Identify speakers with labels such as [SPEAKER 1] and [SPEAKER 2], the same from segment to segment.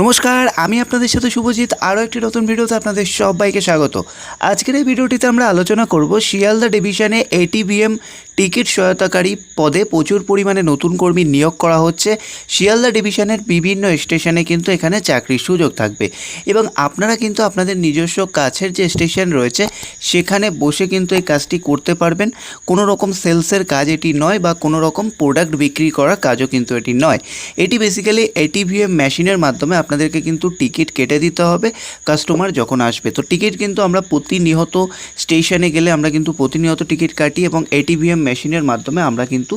[SPEAKER 1] নমস্কার, আমি আপনাদের সাথে শুভজিৎ, আরও একটি নতুন ভিডিওতে আপনাদের সবাইকে স্বাগত। আজকের এই ভিডিওটিতে আমরা আলোচনা করব শিয়ালদা ডিভিশনে এটিবিএম টিকিট সহায়তাকারী পদে প্রচুর পরিমাণে নতুন কর্মী নিয়োগ করা হচ্ছে। শিয়ালদা ডিভিশনের বিভিন্ন স্টেশনে কিন্তু এখানে চাকরির সুযোগ থাকবে। এবং আপনারা কিন্তু আপনাদের নিজস্ব কাছের যে স্টেশন রয়েছে, সেখানে বসে কিন্তু এই কাজটি করতে পারবেন। কোনো রকম সেলসের কাজ এটি নয় বা কোনো রকম প্রোডাক্ট বিক্রি করার কাজও কিন্তু এটি নয়। এটি বেসিক্যালি এটিভিএম মেশিনের মাধ্যমে আপনাদেরকে কিন্তু টিকিট কেটে দিতে হবে কাস্টমার যখন আসবে। তো টিকিট কিন্তু আমরা প্রতিনিয়ত স্টেশনে গেলে আমরা কিন্তু প্রতিনিয়ত টিকিট কাটি এবং এটিভিএম মেশিনের মাধ্যমে আমরা কিন্তু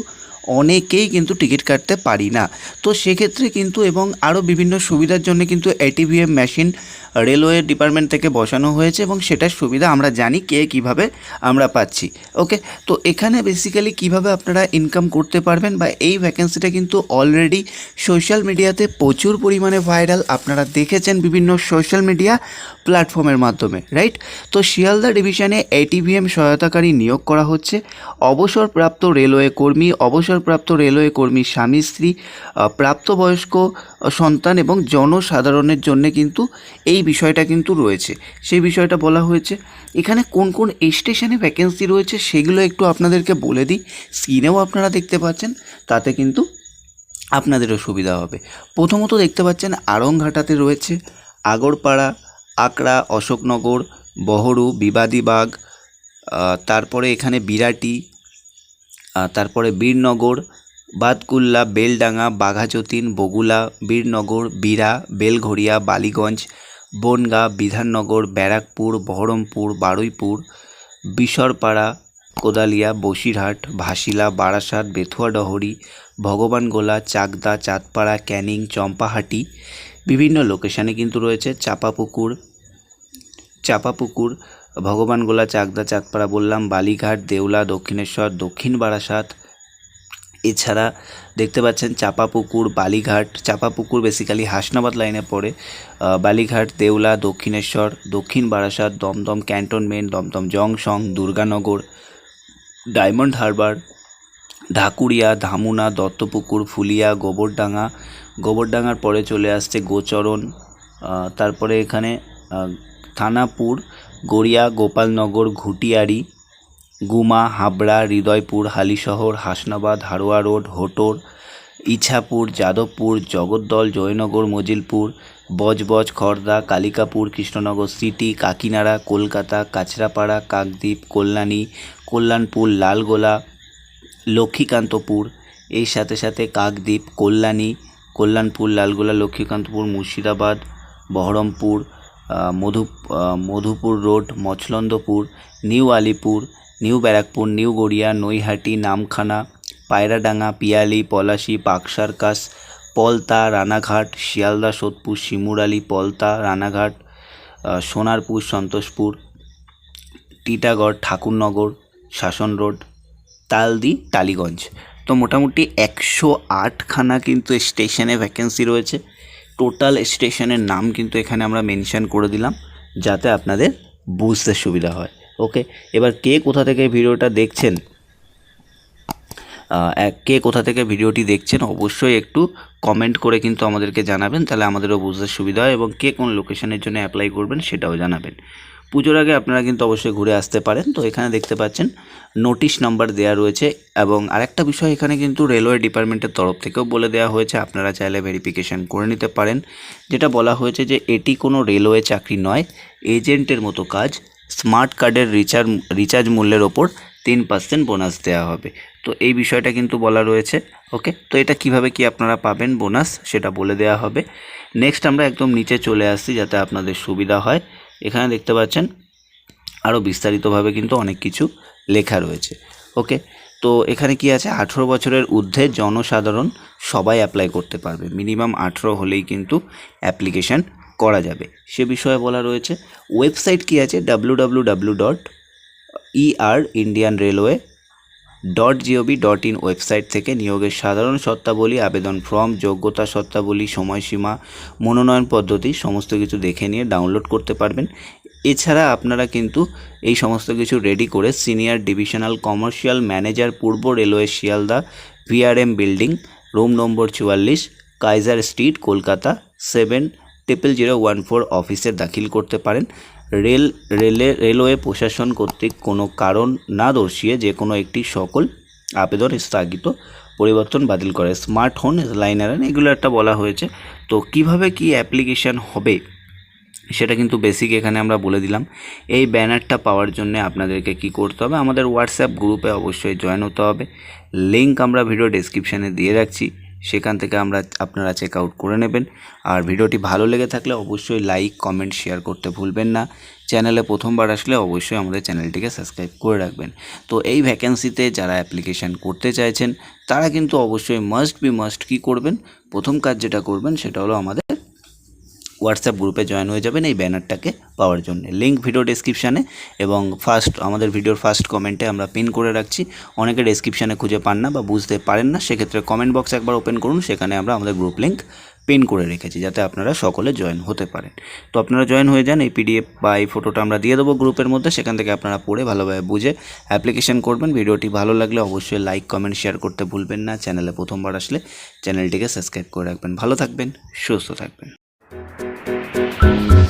[SPEAKER 1] অনেকেই কিন্তু টিকিট কাটতে পারি না। তো সেক্ষেত্রে কিন্তু এবং আরও বিভিন্ন সুবিধার জন্য কিন্তু এটিভিএম মেশিন রেলওয়ে ডিপার্টমেন্ট থেকে বসানো হয়েছে এবং সেটার সুবিধা আমরা জানি কে কীভাবে আমরা পাচ্ছি। ওকে তো এখানে বেসিক্যালি কীভাবে আপনারা ইনকাম করতে পারবেন বা এই ভ্যাকেন্সিটা কিন্তু অলরেডি সোশ্যাল মিডিয়াতে প্রচুর পরিমাণে ভাইরাল আপনারা দেখেছেন বিভিন্ন সোশ্যাল মিডিয়া প্ল্যাটফর্মের মাধ্যমে রাইট তো শিয়ালদা ডিভিশনে এটিভিএম সহায়তাকারী নিয়োগ করা হচ্ছে। অবসরপ্রাপ্ত রেলওয়ে কর্মী অবসরপ্রাপ্ত রেলওয়ে কর্মী স্বামী, স্ত্রী প্রাপ্তবয়স্ক সন্তান এবং জনসাধারণের জন্য কিন্তু এই বিষয়টা কিন্তু রয়েছে। সেই বিষয়টা বলা হয়েছে। এখানে কোন কোন স্টেশনে ভ্যাকেন্সি রয়েছে সেগুলো একটু আপনাদেরকে বলে দিই। স্ক্রিনেও আপনারা দেখতে পাচ্ছেন, তাতে কিন্তু আপনাদেরও সুবিধা হবে। প্রথমত দেখতে পাচ্ছেন আড়ংঘাটাতে রয়েছে আগরপাড়া, আকড়া, অশোকনগর, বহরু, বিবাদীবাগ তারপরে এখানে বিরাটি তারপরে বীরনগর বাদকুল্লা বেলডাঙ্গা, বাঘাযতীন, বগুলা, বীরনগর, বীরা, বেলঘড়িয়া, বালিগঞ্জ, বনগাঁ, বিধাননগর, ব্যারাকপুর, বহরমপুর, বারুইপুর, বিশরপাড়া, কোদালিয়া, বসিরহাট, ভাসিলা, বারাসাত বেথুয়াডহরি ভগবানগোলা, চাকদা, চাঁদপাড়া, ক্যানিং, চম্পাহাটি, বিভিন্ন লোকেশানে কিন্তু রয়েছে চাপাপুকুর চাপাপুকুর ভগবানগোলা চাকদা চাঁদপাড়া বললাম, বালিঘাট, দেউলা, দক্ষিণেশ্বর, দক্ষিণ বারাসাত। এছাড়া দেখতে পাচ্ছেন চাপাপুকুর বালিঘাট। চাপাপুকুর বেসিক্যালি হাসনাবাদ লাইনে পড়ে। Balighat, Deula, Dakshineswar, Dakshin Barasat, Dumdum cantonment Dumdum junction, Durganagar, diamond harbour, Dhakuria, Dhamuna, Duttapukur, Phulia, Gobardanga. গোবরডাঙ্গার পরে চলে আসছে গোচরণ। তারপরে এখানে থানাপুর, গড়িয়া, গোপালনগর ঘুটিয়ারি গুমা, হাবড়া, হৃদয়পুর, হালিশহর, হাসনাবাদ, হারোয়া রোড, হোটোর, ইছাপুর, যাদবপুর, জগদ্দল, জয়নগর, মজিলপুর, বজবজ খড়দা কালিকাপুর, কৃষ্ণনগর সিটি, কাকিনাড়া, কলকাতা, কাছড়াপাড়া, কাকদ্বীপ, কল্যাণী, কল্যাণপুর, লালগোলা, লক্ষ্মীকান্তপুর এই সাথে সাথে Kakdwip, Kalyani, Kalyanpur, Lalgola, Lakshmikantapur, Murshidabad, Baharampur Madhu Madhupur Road, Machhlandapur, New Alipore, New Barrackpore, New Garia, Naihati, Namkhana, Payradanga, Piyali, Palashi Park Circus Palta, Ranaghat, Sealdah, Sodepur, Shimurali, Palta, Ranaghat Sonarpur, Santoshpur, Titagarh, Thakurnagar, Shasan Road, Taldi, Tollygunge. তো মোটামুটি একশো আটখানা কিন্তু স্টেশনে vacancy রয়েছে। Total স্টেশনের নাম কিন্তু এখানে আমরা মেনশান করে দিলাম, যাতে আপনাদের বুঝতে সুবিধা হয়। ওকে, এবার কে কোথা থেকে ভিডিওটা দেখছেন? কে কোথা থেকে ভিডিওটি দেখছেন অবশ্যই একটু কমেন্ট করে কিন্তু আমাদেরকে জানাবেন, তাহলে আমাদেরও বুঝতে সুবিধা হয়, এবং কে কোন লোকেশনের জন্য অ্যাপ্লাই করবেন সেটাও জানাবেন। পুজোর আগে আপনারা কিন্তু অবশ্যই ঘুরে আসতে পারেন। তো এখানে দেখতে পাচ্ছেন নোটিশ নাম্বার দেওয়া রয়েছে এবং আরেকটা বিষয় এখানে কিন্তু রেলওয়ে ডিপার্টমেন্টের তরফ থেকেও বলে দেওয়া হয়েছে। আপনারা চাইলে ভেরিফিকেশন করে নিতে পারেন। যেটা বলা হয়েছে যে এটি কোনো রেলওয়ে চাকরি নয় এজেন্টের মতো কাজ। স্মার্ট কার্ডের রিচার্জ রিচার্জ মূল্যের ওপর তিন পার্সেন্ট বোনাস দেওয়া হবে। তো এই বিষয়টা কিন্তু বলা রয়েছে ওকে তো এটা কীভাবে কি আপনারা পাবেন বোনাস সেটা বলে দেওয়া হবে। নেক্সট আমরা একদম নিচে চলে আসছি যাতে আপনাদের সুবিধা হয়। এখানে দেখতে পাচ্ছেন আরও বিস্তারিতভাবে কিন্তু অনেক কিছু লেখা রয়েছে। ওকে? তো এখানে কি আছে? আঠেরো বছরের ঊর্ধ্বে জনসাধারণ সবাই অ্যাপ্লাই করতে পারবে। মিনিমাম আঠেরো হলেই কিন্তু অ্যাপ্লিকেশান করা যাবে। সে বিষয়ে বলা রয়েছে। ওয়েবসাইট কি আছে? W W W dot ER Indian railway dot GOV dot in website থেকে নিয়োগের সাধারণ শর্তাবলী আবেদন ফর্ম যোগ্যতা শর্তাবলী সময়সীমা, মনোনয়ন পদ্ধতি সমস্ত কিছু দেখে নিয়ে ডাউনলোড করতে পারবেন। এছাড়া আপনারা কিন্তু এই সমস্ত কিছু রেডি করে সিনিয়র ডিভিশনাল কমার্শিয়াল ম্যানেজার পূর্ব railway Sealdah VRM building room number চুয়াল্লিশ Kaiser street Kolkata seven triple zero one four অফিসে দাখিল করতে পারেন। রেল, রেলে, রেলওয়ে প্রশাসন কর্তৃক কোনো কারণ না দর্শিয়ে যে কোনো একটি সকল আবেদন স্থগিত পরিবর্তন বাতিল করে। স্মার্ট হোন লাইনার এগুলো একটা বলা হয়েছে। তো কীভাবে কি অ্যাপ্লিকেশান হবে সেটা কিন্তু বেসিক এখানে আমরা বলে দিলাম। এই ব্যানারটা পাওয়ার জন্য আপনাদেরকে কি করতে হবে? আমাদের হোয়াটসঅ্যাপ গ্রুপে অবশ্যই জয়েন হতে হবে। লিঙ্ক আমরা ভিডিও ডেসক্রিপশানে দিয়ে রাখছি। সেখান থেকে আমরা আপনারা চেক আউট করে নেবেন। আর ভিডিওটি ভালো লেগে থাকলে অবশ্যই লাইক কমেন্ট শেয়ার করতে ভুলবেন না। চ্যানেলে প্রথমবার আসলে অবশ্যই আমাদের চ্যানেলটিকে সাবস্ক্রাইব করে রাখবেন। তো এই ভ্যাকেন্সিতে যারা অ্যাপ্লিকেশান করতে চাইছেন, তারা কিন্তু অবশ্যই মাস্ট বি মাস্ট কি করবেন? প্রথম কাজ যেটা করবেন, সেটা হলো আমাদের হোয়াটসঅ্যাপ গ্রুপে জয়েন হয়ে যাবেন এই ব্যানারটাকে পাওয়ার জন্য। লিঙ্ক ভিডিও ডেসক্রিপশানে এবং ফার্স্ট আমাদের ভিডিওর ফার্স্ট কমেন্টে আমরা পিন করে রাখছি। অনেকে ডেসক্রিপশানে খুঁজে পান না বা বুঝতে পারেন না, সেক্ষেত্রে কমেন্ট বক্স একবার ওপেন করুন, সেখানে আমরা আমাদের গ্রুপ লিঙ্ক পিন করে রেখেছি, যাতে আপনারা সকলে জয়েন হতে পারেন। তো আপনারা জয়েন হয়ে যান, এই পিডিএফ বা এই ফটোটা আমরা দিয়ে দেবো গ্রুপের মধ্যে, সেখান থেকে আপনারা পড়ে ভালোভাবে বুঝে অ্যাপ্লিকেশন করবেন। ভিডিওটি ভালো লাগলে অবশ্যই লাইক কমেন্ট শেয়ার করতে ভুলবেন না। চ্যানেলে প্রথমবার আসলে চ্যানেলটিকে সাবস্ক্রাইব করে রাখবেন। ভালো থাকবেন, সুস্থ থাকবেন। Thank you.